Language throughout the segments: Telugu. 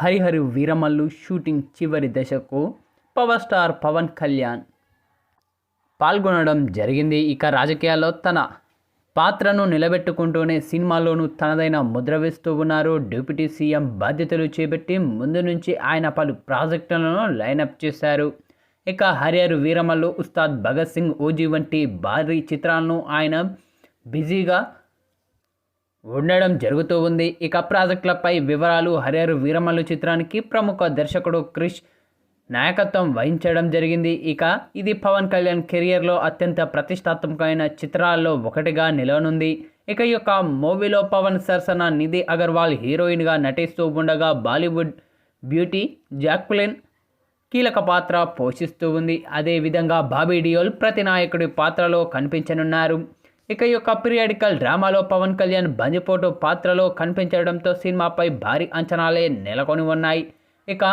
హరిహరి వీరమల్లు షూటింగ్ చివరి దశకు పవర్ స్టార్ పవన్ కళ్యాణ్ పాల్గొనడం జరిగింది. ఇక రాజకీయాల్లో తన పాత్రను నిలబెట్టుకుంటూనే సినిమాలోనూ తనదైన ముద్ర వేస్తూ ఉన్నారు. డిప్యూటీ సీఎం బాధ్యతలు చేపట్టి ముందు నుంచి ఆయన పలు ప్రాజెక్టులను లైనప్ చేశారు. ఇక హరిహర్ వీరమల్లు ఉస్తాద్ భగత్ సింగ్ ఓజీ వంటి భారీ చిత్రాలను ఆయన బిజీగా ఉండడం జరుగుతూ ఉంది. ఇక ప్రాజెక్టులపై వివరాలు హరిహరు వీరమల్లు చిత్రానికి ప్రముఖ దర్శకుడు క్రిష్ నాయకత్వం వహించడం జరిగింది. ఇక ఇది పవన్ కళ్యాణ్ కెరియర్లో అత్యంత ప్రతిష్టాత్మకమైన చిత్రాల్లో ఒకటిగా నిలవనుంది. ఇక ఈ యొక్క మూవీలో పవన్ సరసన నిధి అగర్వాల్ హీరోయిన్గా నటిస్తూ ఉండగా బాలీవుడ్ బ్యూటీ జాక్పులిన్ కీలక పాత్ర పోషిస్తూ ఉంది. అదేవిధంగా బాబీ డియోల్ ప్రతినాయకుడి పాత్రలో కనిపించనున్నారు. ఇక ఈ యొక్క పీరియాడికల్ డ్రామాలో పవన్ కళ్యాణ్ బందిపోటు పాత్రలో కనిపించడంతో సినిమాపై భారీ అంచనాలే నెలకొని ఉన్నాయి. ఇక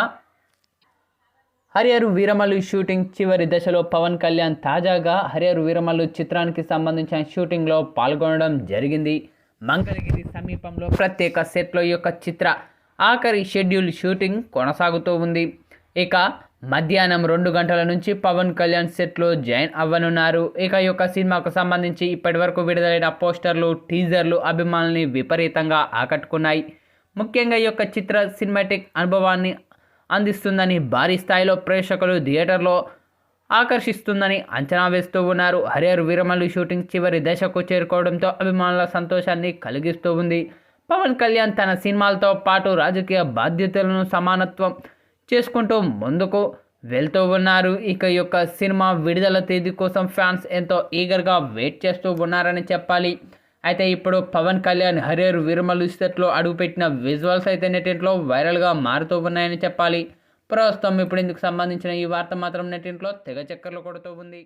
హరిహరు వీరమల్లు షూటింగ్ చివరి దశలో పవన్ కళ్యాణ్ తాజాగా హరిహరు వీరమల్లు చిత్రానికి సంబంధించిన షూటింగ్లో పాల్గొనడం జరిగింది. మంగళగిరి సమీపంలో ప్రత్యేక సెట్లో ఈ యొక్క చిత్ర ఆఖరి షెడ్యూల్ షూటింగ్ కొనసాగుతూ ఉంది. ఇక మధ్యాహ్నం రెండు గంటల నుంచి పవన్ కళ్యాణ్ సెట్లో జాయిన్ అవ్వనున్నారు. ఇక ఈ యొక్క సినిమాకు సంబంధించి ఇప్పటివరకు విడుదలైన పోస్టర్లు టీజర్లు అభిమానుల్ని విపరీతంగా ఆకట్టుకున్నాయి. ముఖ్యంగా ఈ యొక్క చిత్ర సినిమాటిక్ అనుభవాన్ని అందిస్తుందని భారీ స్థాయిలో ప్రేక్షకులు థియేటర్లో ఆకర్షిస్తుందని అంచనా వేస్తూ ఉన్నారు. హరిహర్ వీరమల్లు షూటింగ్ చివరి దశకు చేరుకోవడంతో అభిమానుల సంతోషాన్ని కలిగిస్తూ ఉంది. పవన్ కళ్యాణ్ తన సినిమాలతో పాటు రాజకీయ బాధ్యతలను సమానత్వం చేసుకుంటూ ముందుకు వెళ్తూ ఉన్నారు. ఇక ఈ యొక్క సినిమా విడుదల తేదీ కోసం ఫ్యాన్స్ ఎంతో ఈగర్గా వెయిట్ చేస్తూ ఉన్నారని చెప్పాలి. అయితే ఇప్పుడు పవన్ కళ్యాణ్ హరిహర్ వీరమల్లు సెట్లో అడుగుపెట్టిన విజువల్స్ అయితే నెట్టింట్లో వైరల్గా మారుతూ ఉన్నాయని చెప్పాలి. ప్రస్తుతం ఇప్పుడు ఇందుకు సంబంధించిన ఈ వార్త మాత్రం నెట్టింట్లో తెగ చక్కర్లు కొడుతూ ఉంది.